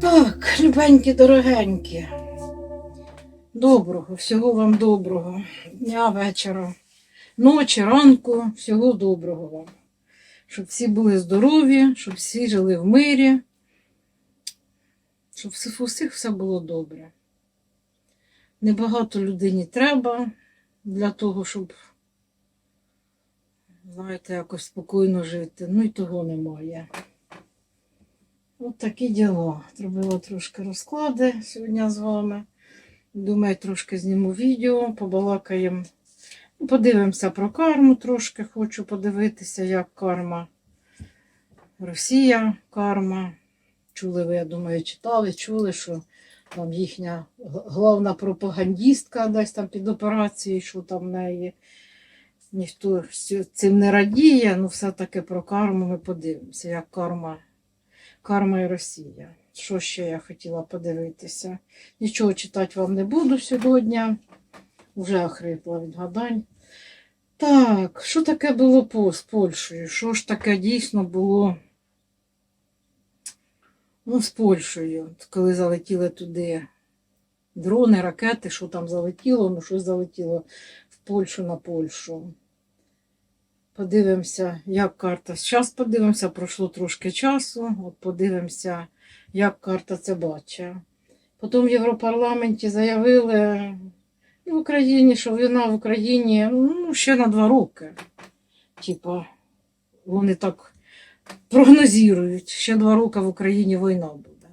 Так, любенькі, дорогенькі. Доброго, всього вам доброго. Дня, вечора, ночі, ранку, всього доброго вам. Щоб всі були здорові, щоб всі жили в мирі, щоб у всіх все було добре. Небагато людині треба для того, щоб, знаєте, якось спокійно жити. Ну і того немає. От такі діла. Зробила трошки розклади сьогодні з вами. Думаю, трошки зніму відео, побалакаємо. Ну, Подивимося про карму трошки. Хочу подивитися, як карма. Росія, карма. Чули ви, я думаю, читали, чули, що там їхня головна пропагандістка десь там під операцією, що там в неї. Ніхто цим не радіє, ну все-таки про карму ми подивимося, як карма Карма і Росія. Що ще я хотіла подивитися? Нічого читати вам не буду сьогодні. Вже охрипла від гадань. Так, що таке було з Польщею? Що ж таке дійсно було ну, з Польщею, коли залетіли туди дрони, ракети, що там залетіло, ну що залетіло в Польщу на Польщу. Подивимося, як карта. Зараз подивимося, пройшло трошки часу. От подивимося, як карта це бачить. Потім в Європарламенті заявили в Україні, що війна в Україні ну, ще на два роки. Типа, вони так прогнозують, ще два роки в Україні війна буде.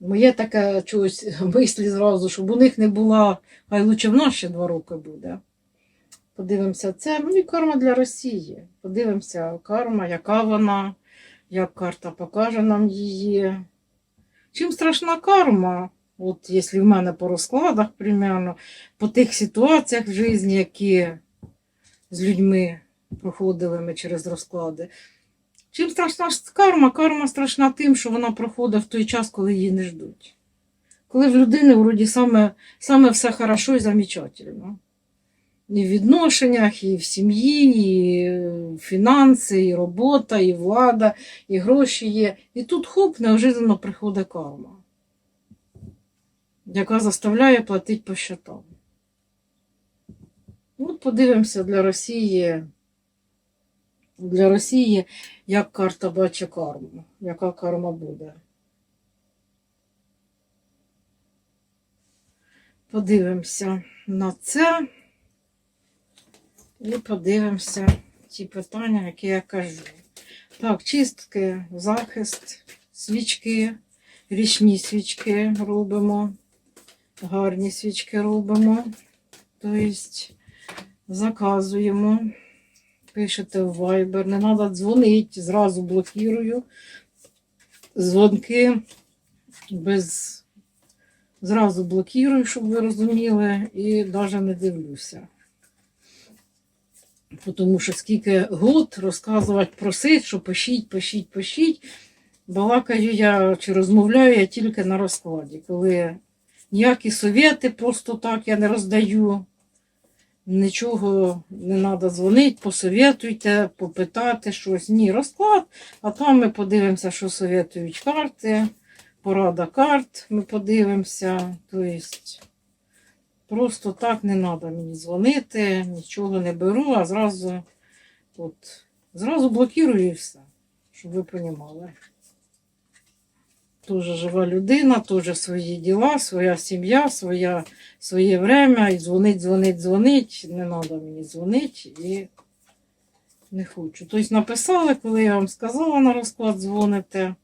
Моє таке чогось мислі зразу, щоб у них не була, хай лучше в нас ще два роки буде. Подивимося це. Ну і карма для Росії. Подивимося, карма, яка вона, як карта покаже нам її. Чим страшна карма? От якщо в мене по розкладах, примерно, по тих ситуаціях в житті, які з людьми проходили ми через розклади. Чим страшна карма? Карма страшна тим, що вона проходить в той час, коли її не ждуть. Коли в людини вроді саме, саме все хорошо і замечательно. І в відношеннях, і в сім'ї, і фінанси, і робота, і влада, і гроші є. І тут хоп, неожиданно приходить карма, яка заставляє платити по щотам. От подивимося для Росії, для Росії, як карта бачить карму, яка карма буде. Подивимося на це. І подивимося ті питання, які я кажу. Так, чистки, захист, свічки, річні свічки робимо, гарні свічки робимо. Тобто заказуємо, пишете в Viber, не треба дзвонити, зразу блокірую. Дзвонки без зразу блокірую, щоб ви розуміли, і навіть не дивлюся. Тому що скільки год розказувати просить, що пишіть, пишіть, пишіть. Балакаю я чи розмовляю я тільки на розкладі, коли ніякі совєти просто так я не роздаю. Нічого не треба дзвонити, посовєтуйте, попитати щось. Ні, розклад, а там ми подивимося, що совєтують карти, порада карт, ми подивимося. Тобто Просто так не треба мені дзвонити, нічого не беру, а зразу, от, зразу блокірую і все, щоб ви розуміли. Тоже жива людина, теж свої діла, своя сім'я, своя, своє время. І дзвонить, дзвонить, дзвонить. Не треба мені дзвонити і не хочу. Тобто написали, коли я вам сказала на розклад дзвоните.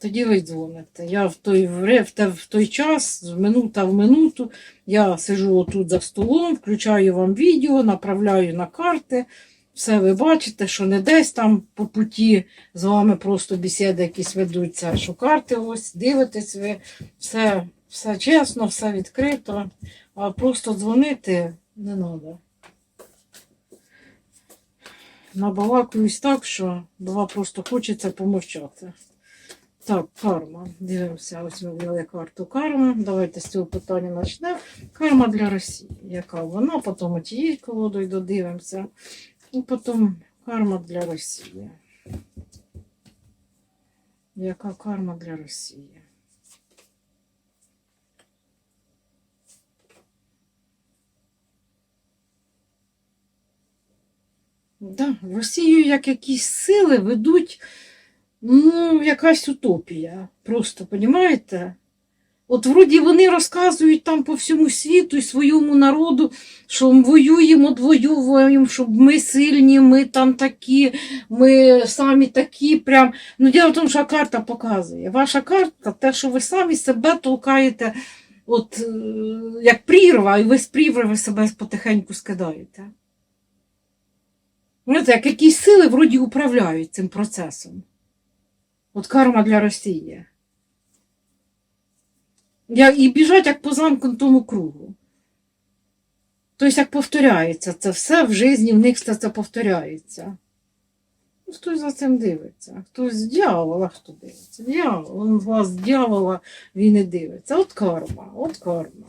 Тоді ви дзвоните. Я в той, в те- в той час, з минута в минуту, я сижу отут за столом, включаю вам відео, направляю на карти. Все ви бачите, що не десь там по путі з вами просто бесіди якісь ведуться, що карти ось, дивитесь ви, все, все чесно, все відкрито, а просто дзвонити не треба. Набалакуюсь так, що бува просто хочеться помовчати. Так, карма. Дивимося, ось ми взяли карту карми. Давайте з цього питання почнемо. Карма для Росії. Яка вона? Потім тією колодою додивимося. І потім карма для Росії. Яка карма для Росії? Да, Росію як якісь сили ведуть, ну, якась утопія. Просто, понімаєте? От вроді вони розказують там по всьому світу і своєму народу, що воюємо, отвоюємо, щоб ми сильні, ми там такі, ми самі такі. Прям. Ну, діло в тому, що карта показує. Ваша карта, те, що ви самі себе толкаєте, от, е, як прірва, і ви з прірви себе потихеньку скидаєте. Знаєте, як якісь сили вроді управляють цим процесом. От карма для Росії. І біжать як по замкнутому кругу. Тобто, як повторяється це все в житті, в них все це повторяється. Ну, Хтось за цим дивиться, хтось з дьявола, хто дивиться. Дьявол, з вас з дьявола він і дивиться. От карма, от карма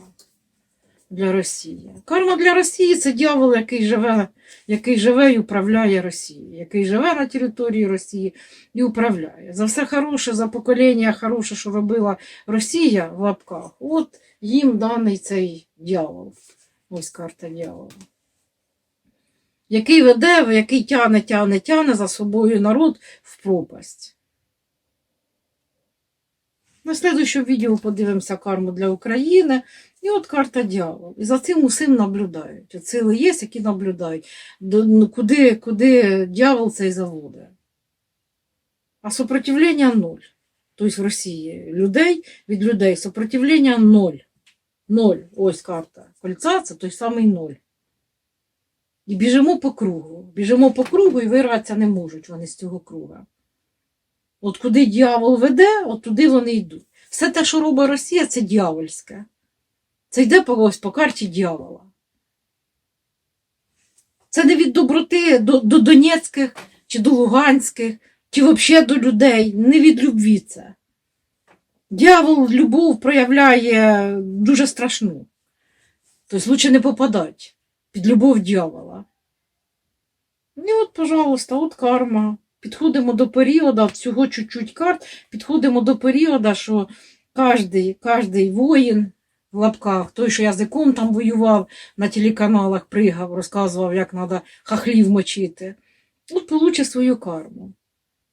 для Росії. Карма для Росії це дьявол, який живе, який живе і управляє Росією, який живе на території Росії і управляє. За все хороше, за покоління хороше, що робила Росія в лапках, от їм даний цей дьявол. Ось карта дьявола. Який веде, який тяне, тяне, тяне за собою народ в пропасть. На слідуючому відео подивимося карму для України. І от карта дьявол. І за цим усім наблюдають. От сили є, які наблюдають, до, ну, куди, куди дьявол цей заводить. А сопротивлення нуль. Тобто в Росії людей від людей сопротивлення ноль. Ноль. Ось карта. Кольця це той самий ноль. І біжимо по кругу. Біжимо по кругу і вирватися не можуть вони з цього круга. От куди дьявол веде, от туди вони йдуть. Все те, що робить Росія, це дьявольське. Це йде по ось по карті дьявола. Це не від доброти до, до Донецьких чи до Луганських, чи взагалі до людей. Не від любві це. Дьявол любов проявляє дуже страшну. Тобто лучше не попадати під любов дьявола. І от, пожалуйста, от карма. Підходимо до періоду, всього чуть-чуть карт, підходимо до періоду, що кожний воїн в лапках, той, що язиком там воював, на телеканалах пригав, розказував, як треба хахлів мочити, от получить свою карму.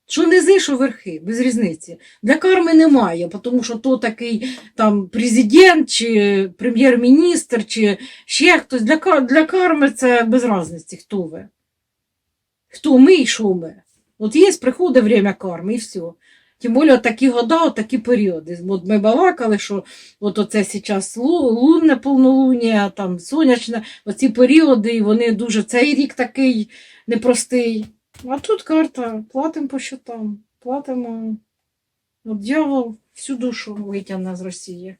Що низи, що верхи, без різниці. Для карми немає, тому що то такий там президент, чи прем'єр-міністр, чи ще хтось. Для, для карми це без різниці, хто ви. Хто ми і що ми. От є, приходить время карми і все. Тим більше такі года, от такі періоди. От ми балакали, що от оце зараз лунне повнолуння, там сонячне, оці періоди, і вони дуже цей рік такий непростий. А тут карта, платимо по щотам, платимо. От дьявол всю душу витягне з Росії.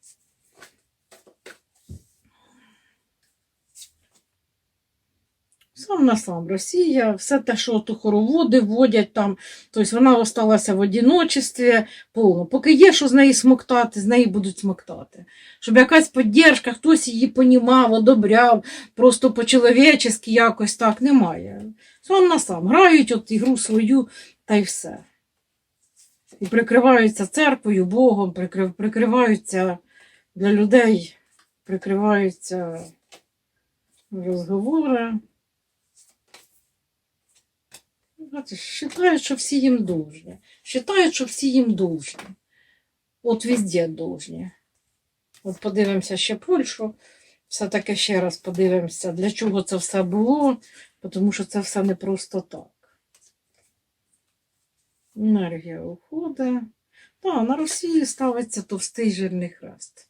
Сам на сам Росія, все те, що то хороводи вводять там, тобто вона осталася в одиночестві повно. Поки є, що з неї смоктати, з неї будуть смоктати. Щоб якась підтримка, хтось її понімав, одобряв, просто по-чоловічески якось так немає. Сам на сам. Грають от ігру свою та й все. І прикриваються церквою, Богом, прикриваються для людей, прикриваються розговори. Бачиш, Вважають, що всі їм должні. Вважають, що всі їм должні. От везде должні. От подивимося ще Польщу. Все-таки ще раз подивимося, для чого це все було, тому що це все не просто так. Енергія уходить. Так, на Росії ставиться товстий жирний хрест.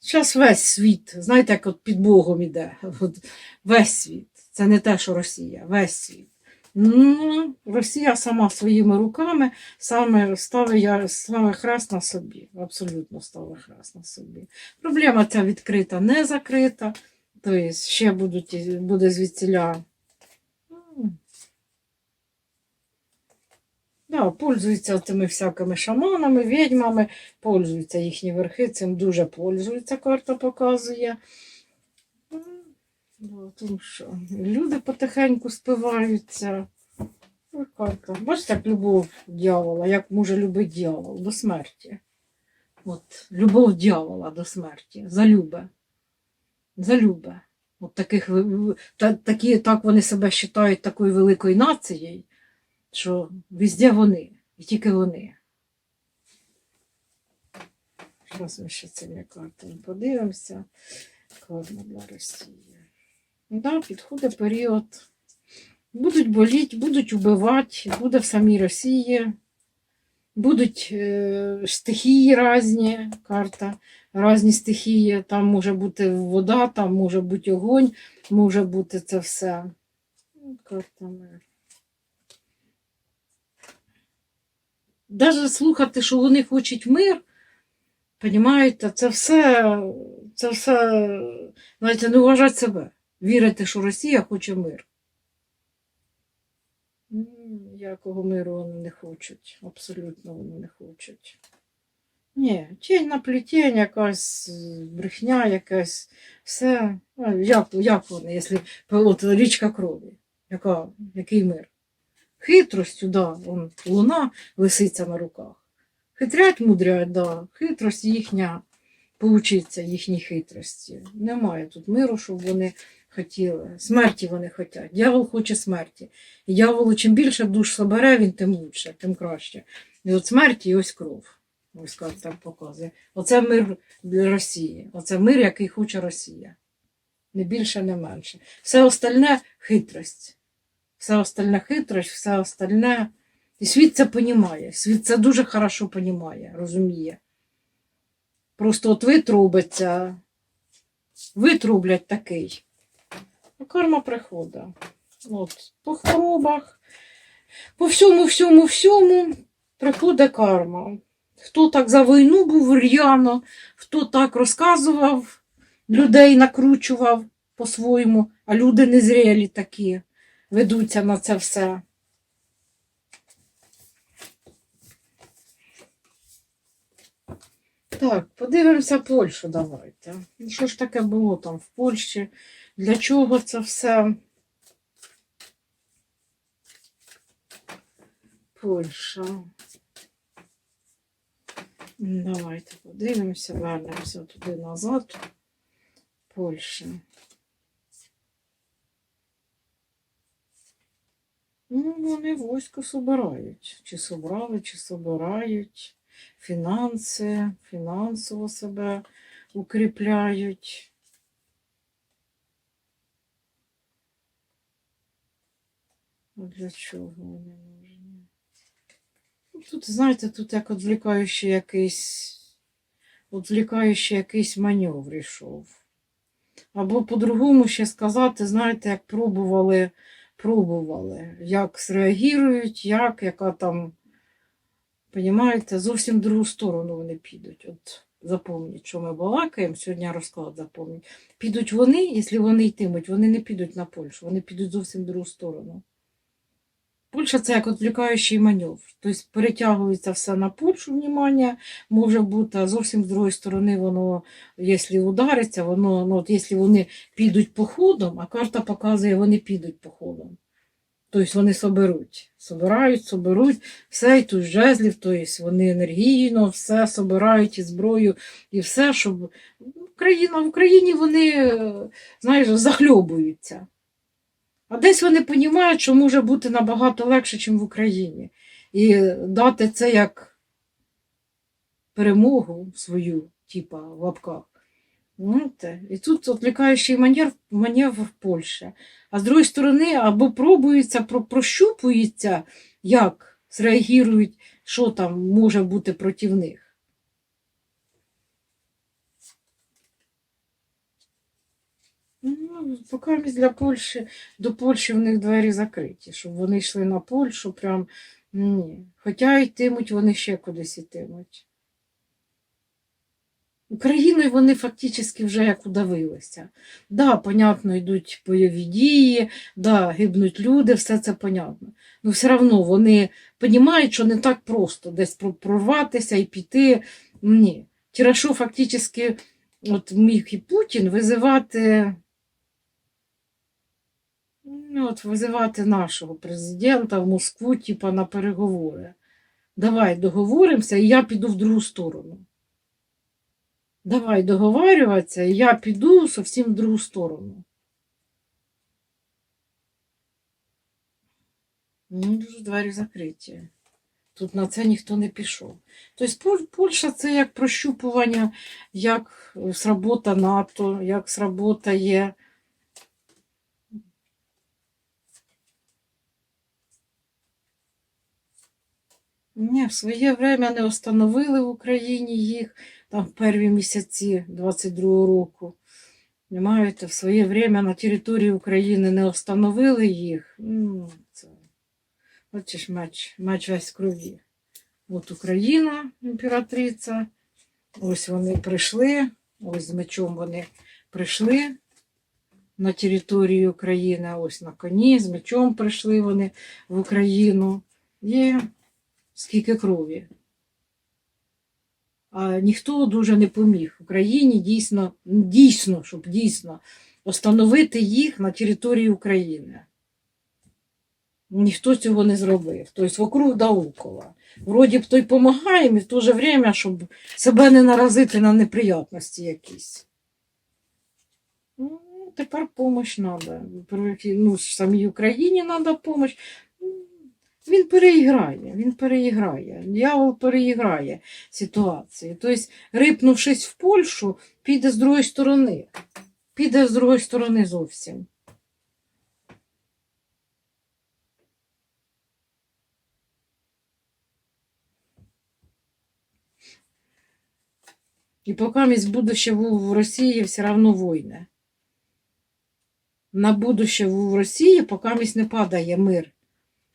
Зараз весь світ, знаєте, як от під Богом іде. От весь світ. Це не те, що Росія, весь світ. Ну, Росія сама своїми руками саме ставить, я- ставить хрест на собі. Абсолютно ставить хрест на собі. Проблема ця відкрита, не закрита. Тобто ще будуть, буде звідсіля. Да, пользуються тими всякими шаманами, відьмами, пользуються їхні верхи, цим дуже пользуються, карта показує. Тому що люди потихеньку спиваються. Карта. Бачите, як любов дьявола, як може любити дьявол до смерті. От, любов дьявола до смерті. Залюбе. Залюбе. От таких, та, такі, так вони себе вважають такою великою нацією, що везде вони, і тільки вони. Зараз ми ще цими картами подивимося. Карма для Росії. Да, підходить період. Будуть боліти, будуть вбивати, буде в самій Росії. Будуть е, стихії різні, карта, різні стихії. Там може бути вода, там може бути огонь, може бути це все. Карта. Даже слухати, що вони хочуть мир, Понімаєте, це все, це все, знаєте, не вважати себе. Вірити, що Росія хоче мир. Якого миру вони не хочуть. Абсолютно вони не хочуть. Ні, тінь на плетінь, якась брехня, якась все. Як, як вони, якщо от річка крові, яка, який мир? Хитростю, да, вон, луна лисиця на руках. Хитрять, мудрять, да. Хитрость їхня, поучиться їхній хитрості. Немає тут миру, щоб вони хотіли. Смерті вони хочуть. Дьявол хоче смерті. І дьяволу чим більше душ собере, він тим лучше, тим краще. І от смерті і ось кров. Ось там показує. Оце мир для Росії. Оце мир, який хоче Росія. Не більше, не менше. Все остальне хитрость. Все остальне хитрость, все остальне. І світ це понімає. Світ це дуже хорошо понімає, розуміє. Просто от витрубиться, витрублять такий. Карма приходить. От, по хворобах, по всьому, всьому, всьому приходить карма. Хто так за війну був р'яно, хто так розказував, людей накручував по-своєму, а люди незрілі такі ведуться на це все. Так, подивимося Польщу давайте. Що ж таке було там в Польщі? Для чого це все? Польща. Давайте подивимося, вернемося туди назад. Польща. Ну, вони військо собирають. Чи собрали, чи собирають. Фінанси, фінансово себе укріпляють. Для чого вони нужні? Ну, Тут, знаєте, тут як відвлікаючий якийсь, відвлікаючий якийсь маневр йшов. Або по-другому ще сказати, знаєте, як пробували, пробували, як зреагують, як, яка там, понімаєте, зовсім в другу сторону вони підуть. От запомніть, що ми балакаємо, сьогодні розклад запомніть. Підуть вони, якщо вони йтимуть, вони не підуть на Польщу, вони підуть зовсім в другу сторону. Польща це як відвлікаючий маневр. Тобто перетягується все на Польщу, внимання, може бути, а зовсім з другої сторони воно, якщо удариться, воно, ну, от якщо вони підуть походом, а карта показує, вони підуть походом. Тобто вони соберуть, собирають, соберуть все, і тут жезлів, тобто вони енергійно все собирають і зброю, і все, щоб Україна, в Україні вони, знаєш, захльобуються. А десь вони розуміють, що може бути набагато легше, ніж в Україні. І дати це як перемогу свою, типа в лапках. Знаєте? І тут відвлікаючий маневр, маневр в Польщі. А з другої сторони, або пробується, про, прощупується, як зреагують, що там може бути проти них. Ну, поки для Польщі, до Польщі в них двері закриті, щоб вони йшли на Польщу, прям ні. Хоча йтимуть, вони ще кудись йтимуть. Україною вони фактично вже як удавилися. Да, понятно, йдуть бойові дії, да, гибнуть люди, все це понятно. Ну все одно вони розуміють, що не так просто десь прорватися і піти. Ні. Що фактично от міг і Путін визивати. Ну, от визивати нашого президента в Москву, типа, на переговори. Давай договоримося, і я піду в другу сторону. Давай договарюватися, і я піду зовсім в другу сторону. Ну, дуже двері закриті. Тут на це ніхто не пішов. Тобто Польща це як прощупування, як сработа НАТО, як сработає. Ні, в своє время не встановили в Україні їх там в перві місяці 22-го року. Понимаєте, в своє время на території України не встановили їх. Ну, це... Бачиш, меч, меч весь крові. От Україна, імператриця. Ось вони прийшли, ось з мечом вони прийшли на територію України, ось на коні, з мечом прийшли вони в Україну. Є скільки крові. А ніхто дуже не поміг. Україні дійсно, дійсно, щоб дійсно встановити їх на території України. Ніхто цього не зробив. Тобто вокруг да около. Вроді б той допомагає, і в то же время, щоб себе не наразити на неприятності якісь. Ну, тепер допомога треба. Ну, самій Україні треба допомога. Він переіграє, він переіграє. Дьявол переіграє ситуацію. Тобто, рипнувшись в Польщу, піде з другої сторони. Піде з другої сторони зовсім. І поки місь будуще в Росії все одно війни. На будуще в Росії, поки місь не падає мир.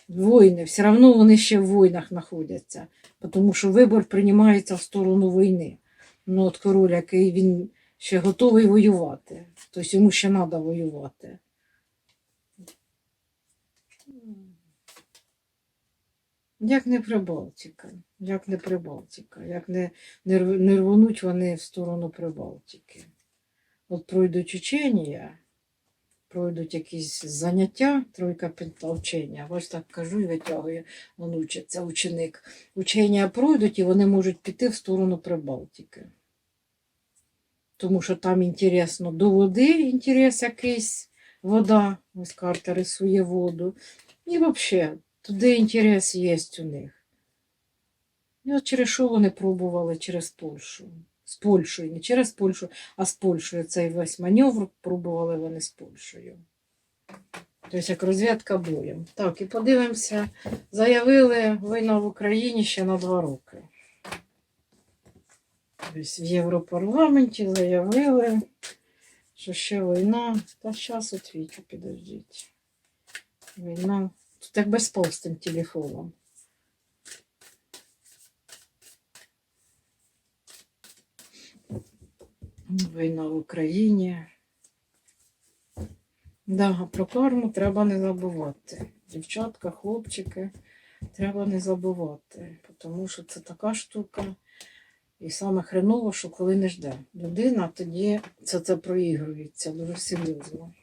Війни, все одно вони ще в війнах знаходяться, тому що вибор приймається в сторону війни. Ну, от король, який він ще готовий воювати, тобто йому ще треба воювати. Як не Прибалтика, як не Прибалтика, як не, не, не рвонуть вони в сторону Прибалтики. От пройдуть учення, пройдуть якісь заняття, тройка пентавчення. Ось так кажу і витягую, він учиться, ученик. Учення пройдуть і вони можуть піти в сторону Прибалтики. Тому що там інтересно до води, інтерес якийсь, вода, ось карта рисує воду. І взагалі, туди інтерес є у них. І от через що вони пробували через Польщу. З Польщею, не через Польщу, а з Польщею. Цей весь маневр пробували вони з Польщею. Тобто як розвідка боєм. Так, і подивимося. Заявили війна в Україні ще на два роки. Тобто в Європарламенті заявили, що ще війна. Та зараз отвічу, підождіть. Війна. Тут як без з тим телефоном. Війна в Україні. Да, про карму треба не забувати. Дівчатка, хлопчики, треба не забувати, тому що це така штука. І саме хреново, що коли не жде людина, тоді це, це проігрується дуже серйозно.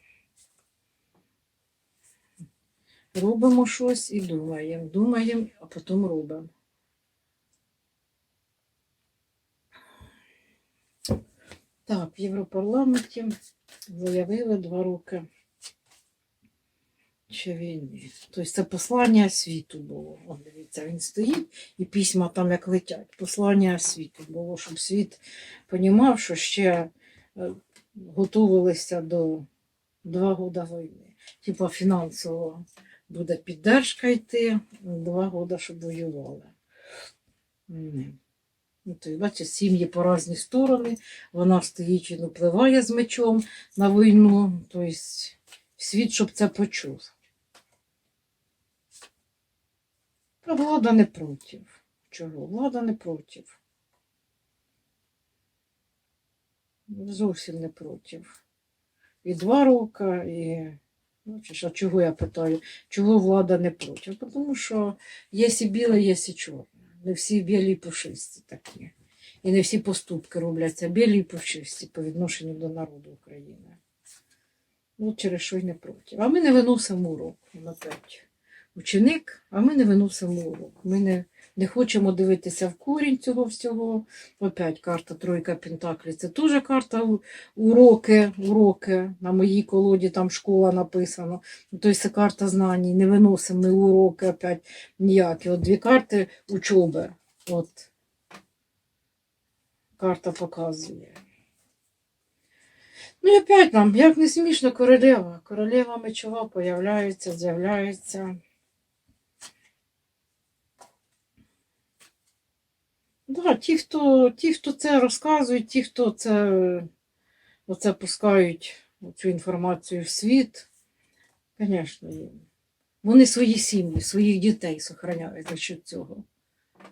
Робимо щось і думаємо. Думаємо, а потім робимо. Так, в Європарламенті заявили два роки ще війни. Тобто це послання світу було. О, дивіться, він стоїть і письма там як летять. Послання світу було, щоб світ розумів, що ще е, готувалися до два роки війни. Типа фінансово буде піддержка йти, два роки, щоб воювали. Ну, бачите, сім'ї по різні сторони, вона стоїть і впливає з мечом на війну, тобто світ, щоб це почув. А влада не проти. Чого? Влада не проти. Зовсім не проти. І два роки, і. Чи ж, а чого я питаю? Чого влада не проти? Тому що є і біле, є і чорне. Не всі білі пушисті такі. І не всі поступки робляться білі і пушисті по відношенню до народу України. Ну, через що й не проти. А ми не виносимо урок. напевно. ученик, а ми не виносимо урок. Ми не, не хочемо дивитися в корінь цього всього. Опять карта Тройка Пентаклі. Це теж карта уроки, уроки. На моїй колоді там школа написано. Тобто це карта знань. Не виносимо ми уроки опять ніякі. От дві карти учоби. От. Карта показує. Ну і опять нам, як не смішно, королева. Королева мечова появляється, з'являється. Да, ті, хто, ті, хто це розказують, ті, хто це, оце пускають цю інформацію в світ, звісно, вони свої сім'ї, своїх дітей сохраняють за счет цього.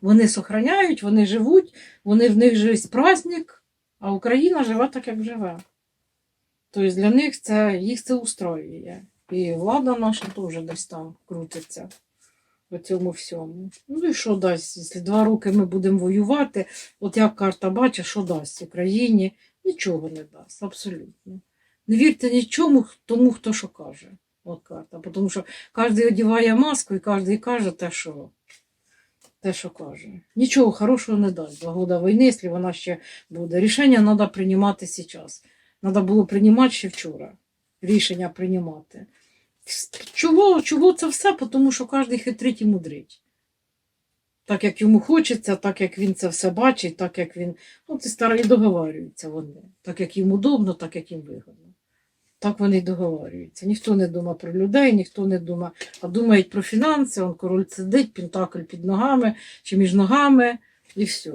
Вони сохраняють, вони живуть, вони в них же праздник, а Україна живе так, як живе. Тобто для них це їх це устроює. І влада наша теж десь там крутиться по цьому всьому. Ну і що дасть? Якщо два роки ми будемо воювати, от як карта бачить, що дасть Україні, нічого не дасть, абсолютно. Не вірте нічому тому, хто що каже. От карта. Тому що кожен одягає маску і кожен каже те, що, те, що каже. Нічого хорошого не дасть. Два війни, якщо вона ще буде. Рішення треба приймати зараз. Треба було приймати ще вчора. Рішення приймати. Чого, чого це все? Тому що кожен хитрить і мудрить. Так як йому хочеться, так як він це все бачить, так як він. Ну, це старі договарюються вони. Так як їм удобно, так як їм вигодно. Так вони й договарюються. Ніхто не думає про людей, ніхто не думає, а думають про фінанси, он король сидить, пентакль під ногами чи між ногами, і все.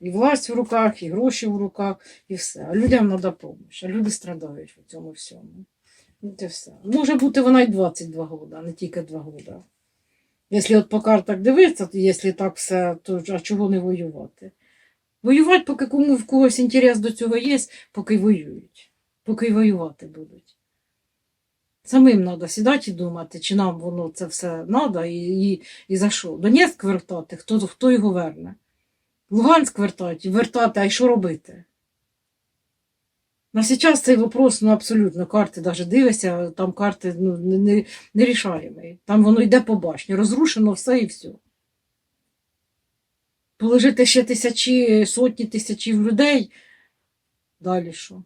І власть в руках, і гроші в руках, і все. А людям треба допомога. А люди страдають в цьому всьому. Ну, Це все. Може бути вона й 22 роки, а не тільки 2 роки. Якщо от по картах дивитися, то якщо так все, то а чого не воювати? Воювати, поки кому в когось інтерес до цього є, поки воюють, поки й воювати будуть. Самим треба сідати і думати, чи нам воно це все треба і, і, і за що. Донецьк вертати, хто, хто його верне? Луганськ вертати, вертати, а й що робити? На зараз цей вопрос, ну абсолютно, карти навіть дивишся, там карти ну, не, не рішаємо. Там воно йде по башні, розрушено все і все. Положити ще тисячі, сотні тисячів людей. Далі що?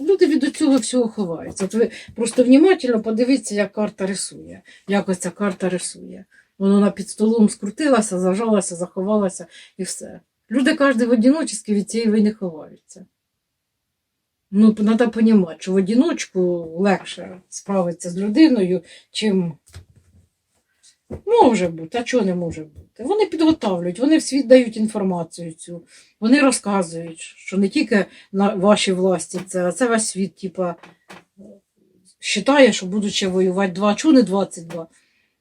Люди від цього всього ховаються. От ви просто внимательно подивіться, як карта рисує. Як ось ця карта рисує. Воно під столом скрутилася, зажалася, заховалася і все. Люди кожен в одиночестві від цієї війни ховаються. Ну, треба розуміти, що в одиночку легше справитися з людиною, чим може бути, а чого не може бути. Вони підготовлюють, вони в світ дають інформацію цю, вони розказують, що не тільки на вашій власті це, а це весь світ, типа, вважає, що будуть ще воювати два, чого не 22?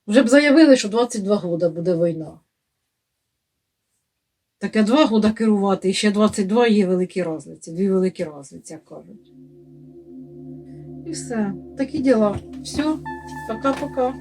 Вже б заявили, що 22 года буде війна. Таке два года керувати, і ще 22 є великі розлиці, дві великі розлиці, як кажуть. І все. Такі діла. Все. Пока-пока.